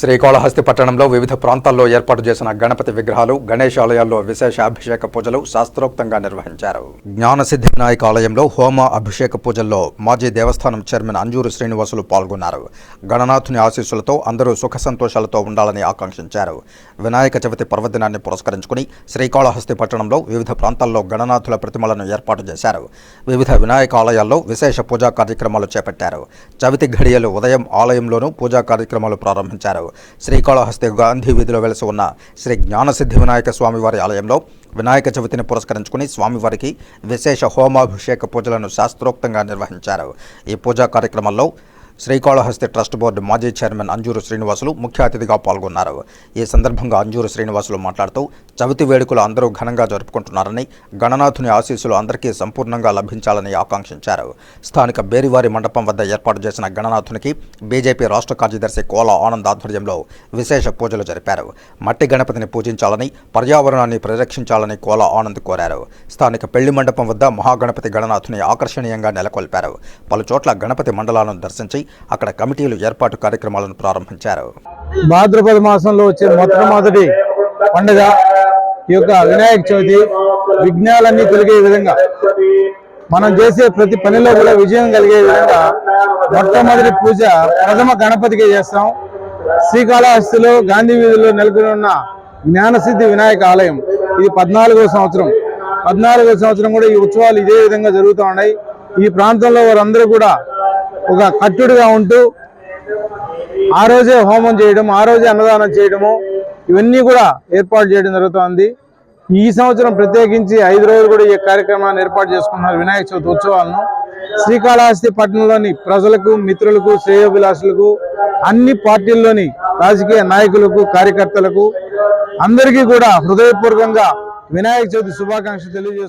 శ్రీకాళహస్తి పట్టణంలో వివిధ ప్రాంతాల్లో ఏర్పాటు చేసిన గణపతి విగ్రహాలు గణేష్ ఆలయాల్లో విశేష అభిషేక పూజలు శాస్త్రోక్తంగా నిర్వహించారు. జ్ఞానసిద్ధి వినాయక ఆలయంలో హోమ అభిషేక పూజల్లో మాజీ దేవస్థానం చైర్మన్ అంజూరు శ్రీనివాసులు పాల్గొన్నారు. గణనాథుని ఆశీస్సులతో అందరూ సుఖ సంతోషాలతో ఉండాలని ఆకాంక్షించారు. వినాయక చవితి పర్వదినాన్ని పురస్కరించుకుని శ్రీకాళహస్తి పట్టణంలో వివిధ ప్రాంతాల్లో గణనాథుల ప్రతిమలను ఏర్పాటు చేశారు. వివిధ వినాయక ఆలయాల్లో విశేష పూజా కార్యక్రమాలు చేపట్టారు. చవితి ఘడియలు ఉదయం ఆలయంలోనూ పూజా కార్యక్రమాలు ప్రారంభించారు. శ్రీకాళహస్తి గాంధీ వీధిలో వెలసి ఉన్న శ్రీ జ్ఞానసిద్ధి వినాయక స్వామివారి ఆలయంలో వినాయక చవితిని పురస్కరించుకుని స్వామివారికి విశేష హోమాభిషేక పూజలను శాస్త్రోక్తంగా నిర్వహించారు. ఈ పూజా కార్యక్రమంలో శ్రీకాళహస్తి ట్రస్ట్ బోర్డు మాజీ చైర్మన్ అంజూరు శ్రీనివాసులు ముఖ్య అతిథిగా పాల్గొన్నారు. ఈ సందర్భంగా అంజూరు శ్రీనివాసులు మాట్లాడుతూ చవితి వేడుకలు అందరూ ఘనంగా జరుపుకుంటున్నారని గణనాథుని ఆశీస్సులు అందరికీ సంపూర్ణంగా లభించాలని ఆకాంక్షించారు. స్థానిక బేరివారి మండపం వద్ద ఏర్పాటు చేసిన గణనాథునికి బీజేపీ రాష్ట్ర కార్యదర్శి కోల ఆనంద్ ఆధ్వర్యంలో విశేష పూజలు జరిపారు. మట్టి గణపతిని పూజించాలని పర్యావరణాన్ని పరిరక్షించాలని కోల ఆనంద్ కోరారు. స్థానిక పెళ్ళి మండపం వద్ద మహాగణపతి గణనాథుని ఆకర్షణీయంగా నెలకొల్పారు. పలుచోట్ల గణపతి మండలాలను దర్శించి అక్కడ కమిటీలు ఏర్పాటు కార్యక్రమాలను ప్రారంభించారు. భాద్రపద మాసంలో వచ్చే మొట్టమొదటి పండుగ ఈ యొక్క వినాయక చవితి. విఘ్నాలన్నీ కలిగే విధంగా మనం చేసే ప్రతి పనిలో కూడా విజయం కలిగే విధంగా మొట్టమొదటి పూజ ప్రథమ గణపతికి చేస్తాం. శ్రీకాళహస్తిలో గాంధీ వీధిలో నెలకొని ఉన్న జ్ఞానసిద్ధి వినాయక ఆలయం. ఇది పద్నాలుగో సంవత్సరం. పద్నాలుగో సంవత్సరం కూడా ఈ ఉత్సవాలు ఇదే విధంగా జరుగుతూ ఉన్నాయి. ఈ ప్రాంతంలో వారందరూ కూడా ఒక కట్టుడుగా ఉంటూ ఆ రోజే హోమం చేయడం ఆ రోజే అన్నదానం చేయడము ఇవన్నీ కూడా ఏర్పాటు చేయడం జరుగుతోంది. ఈ సంవత్సరం ప్రత్యేకించి ఐదు రోజులు కూడా ఈ కార్యక్రమాన్ని ఏర్పాటు చేసుకున్నారు వినాయక చవితి ఉత్సవాలను. శ్రీకాళహస్తి పట్టణంలోని ప్రజలకు మిత్రులకు శ్రేయోభిలాషులకు అన్ని పార్టీల్లోని రాజకీయ నాయకులకు కార్యకర్తలకు అందరికీ కూడా హృదయపూర్వకంగా వినాయక చవితి శుభాకాంక్షలు తెలియజేస్తున్నారు